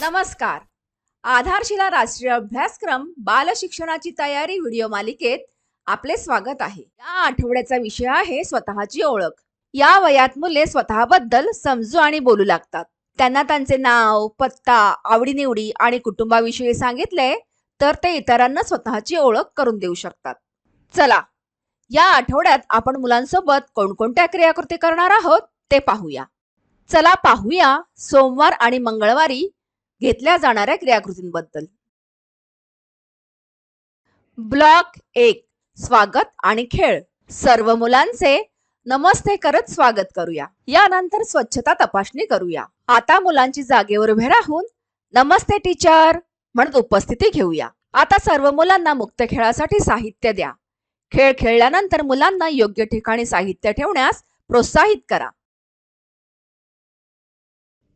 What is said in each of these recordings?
नमस्कार. आधारशिला राष्ट्रीय अभ्यासक्रम बाल शिक्षणाची तयारी व्हिडिओ मालिकेत आपले स्वागत आहे. या आठवड्याचा विषय आहे स्वतःची ओळख. या वयात मुले स्वतःबद्दल समजू आणि बोलू लागतात. त्यांना त्यांचे नाव पत्ता आवडीनिवडी आणि कुटुंबाविषयी सांगितले तर ते इतरांना स्वतःची ओळख करून देऊ शकतात. चला या आठवड्यात आपण मुलांसोबत कोणकोणत्या क्रियाकृती करणार आहोत ते पाहूया. चला पाहूया सोमवार आणि मंगळवारी घेतल्या जाणाऱ्या क्रियाकृतींबद्दल. ब्लॉक एक स्वागत आणि खेळ. सर्व मुलांचे नमस्ते करत स्वागत करूया. यानंतर स्वच्छता तपासणी करूया. आता मुलांची जागेवर उभे राहून नमस्ते टीचर म्हणत उपस्थिती घेऊया. आता सर्व मुलांना मुक्त खेळासाठी साहित्य द्या. खेळ खेळल्यानंतर मुलांना योग्य ठिकाणी साहित्य ठेवण्यास प्रोत्साहित करा.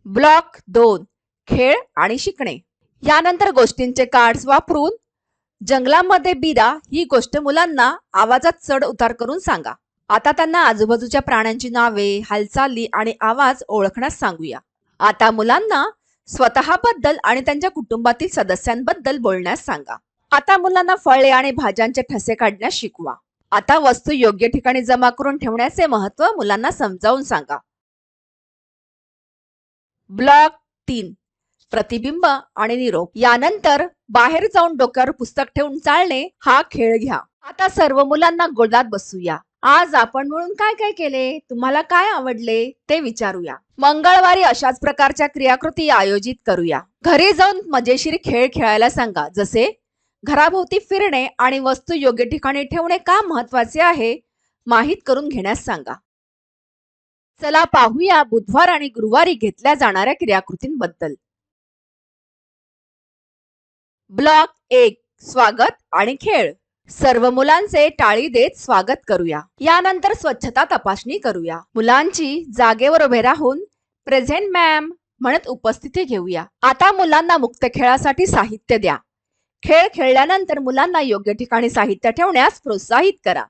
ब्लॉक दोन खेळ आणि शिकणे. यानंतर गोष्टींचे कार्ड्स वापरून जंगलामध्ये बिरा ही गोष्ट मुलांना आवाजात चढ उतार करून सांगा. आता त्यांना आजूबाजूच्या प्राण्यांची नावे हालचाली आणि आवाज ओळखण्यास सांगूया. आता मुलांना स्वतःबद्दल आणि त्यांच्या कुटुंबातील सदस्यांबद्दल बोलण्यास सांगा. आता मुलांना फळे आणि भाज्यांचे ठसे काढण्यास शिकवा. आता वस्तू योग्य ठिकाणी जमा करून ठेवण्याचे महत्त्व मुलांना समजावून सांगा. ब्लॉक तीन. प्रतिबिंब आणि निरोप. यानंतर बाहेर जाऊन डोक्यावर पुस्तक ठेवून चालणे हा खेळ घ्या. आता सर्व मुलांना गोदात बसूया. आज आपण मिळून काय काय केले? तुम्हाला काय आवडले? ते विचारूया. मंगळवारी अशाच प्रकारच्या क्रियाकृती आयोजित करूया. घरी जाऊन मजेशीर खेळ खेळायला सांगा. जसे घराभोवती फिरणे आणि वस्तू योग्य ठिकाणी ठेवणे का महत्त्वाचे आहे माहीत करून घेण्यास सांगा. चला पाहूया बुधवार आणि गुरुवारी घेतल्या जाणाऱ्या क्रियाकृतींबद्दल. ब्लॉक एक स्वागत आणि खेळ. सर्व मुलांचे टाळी देत स्वागत करूया. यानंतर स्वच्छता तपासणी करूया. मुलांची जागेवर उभे राहून प्रेझेंट मॅम म्हणत उपस्थिती घेऊया. आता मुलांना मुक्त खेळासाठी साहित्य द्या. खेळ खेळल्यानंतर मुलांना योग्य ठिकाणी साहित्य ठेवण्यास प्रोत्साहित करा.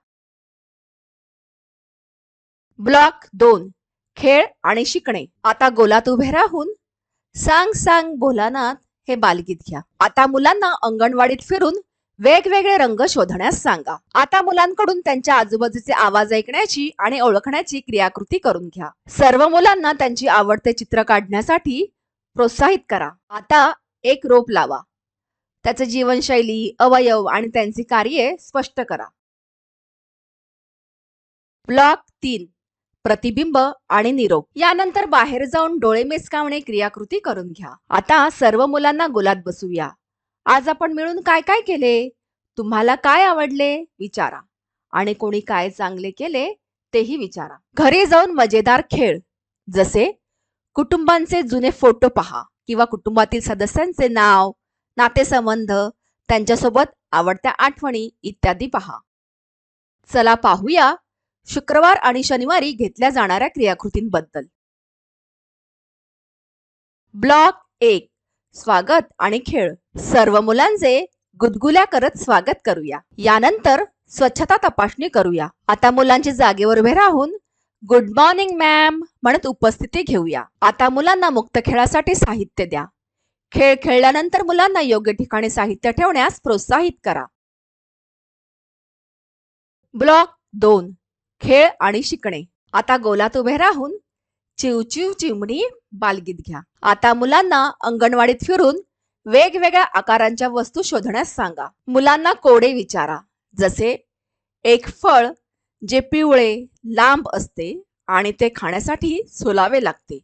ब्लॉक दोन खेळ आणि शिकणे. आता गोलात उभे राहून सांग सांग भोलानाथ हे बालगीत घ्या. आता मुलांना अंगणवाडीत फिरून वेगवेगळे रंग शोधण्यास सांगा. आता मुलांकडून त्यांच्या आजूबाजूचे आवाज ऐकण्याची आणि ओळखण्याची क्रियाकृती करून घ्या. सर्व मुलांना त्यांची आवडते चित्र काढण्यासाठी प्रोत्साहित करा. आता एक रोप लावा. त्याचं जीवनशैली अवयव आणि त्यांची कार्ये स्पष्ट करा. ब्लॉक तीन. प्रतिबिंब आणि निरोप. यानंतर बाहेर जाऊन डोळे मेसकावणे क्रियाकृती करून घ्या. आता सर्व मुलांना गोलात बसूया आज आपण मिळून काय काय केले? तुम्हाला काय आवडले? विचारा. आणि कोणी काय चांगले केले तेही विचारा. घरी जाऊन मजेदार खेळ. जसे कुटुंबांचे जुने फोटो पहा किंवा कुटुंबातील सदस्यांचे नाव नातेसंबंध त्यांच्यासोबत आवडत्या आठवणी इत्यादी पहा. चला पाहूया शुक्रवार आणि शनिवारी घेतल्या जाणाऱ्या क्रियाकृतींबद्दल. ब्लॉक एक. स्वागत आणि खेळ. सर्व मुलांचे गुदगुल्या करत स्वागत करूया. यानंतर स्वच्छता तपासणी करूया. आता मुलांची जागेवर उभे राहून गुड मॉर्निंग मॅम म्हणत उपस्थिती घेऊया. आता मुलांना मुक्त खेळासाठी साहित्य द्या. खेळ खेळल्यानंतर मुलांना योग्य ठिकाणी साहित्य ठेवण्यास प्रोत्साहित करा. ब्लॉक दोन. खेळ आणि शिकणे. आता गोलात उभे राहून चिवचिव चिमणी बालगीत घ्या. आता मुलांना अंगणवाडीत फिरून वेगवेगळ्या आकारांच्या वस्तू शोधण्यास सांगा. मुलांना कोडे विचारा. जसे एक फळ जे पिवळे लांब असते आणि ते खाण्यासाठी सोलावे लागते.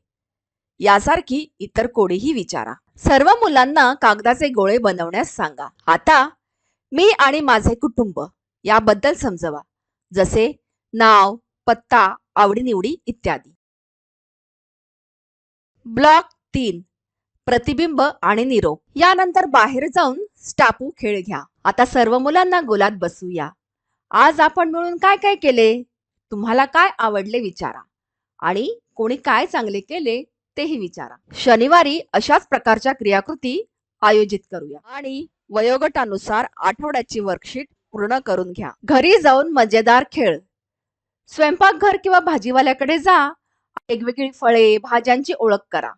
यासारखी इतर कोडेही विचारा. सर्व मुलांना कागदाचे गोळे बनवण्यास सांगा. आता मी आणि माझे कुटुंब याबद्दल समजवा. जसे नाव पत्ता आवडीनिवडी इत्यादी. ब्लॉक तीन. प्रतिबिंब आणि निरोप. यानंतर बाहेर जाऊन स्टापू खेळ घ्या. आता सर्व मुलांना गोलात बसूया आज आपण मिळून काय काय केले? तुम्हाला काय आवडले विचारा. आणि कोणी काय चांगले केले तेही विचारा. शनिवारी अशाच प्रकारच्या क्रियाकृती आयोजित करूया. आणि वयोगटानुसार आठवड्याची वर्कशीट पूर्ण करून घ्या. घरी जाऊन मजेदार खेळ. स्वयंपाकघर किंवा भाजीवाल्याकडे जा. वेगवेगळी फळे भाज्यांची ओळख करा.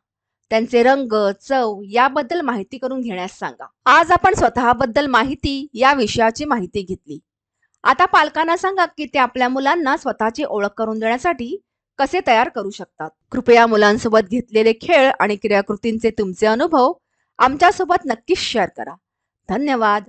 त्यांचे रंग चव याबद्दल माहिती करून घेण्यास सांगा. आज आपण स्वतःबद्दल माहिती या विषयाची माहिती घेतली. आता पालकांना सांगा की ते आपल्या मुलांना स्वतःची ओळख करून देण्यासाठी कसे तयार करू शकतात? कृपया मुलांसोबत घेतलेले खेळ आणि क्रियाकृतींचे तुमचे अनुभव आमच्यासोबत नक्कीच शेअर करा. धन्यवाद.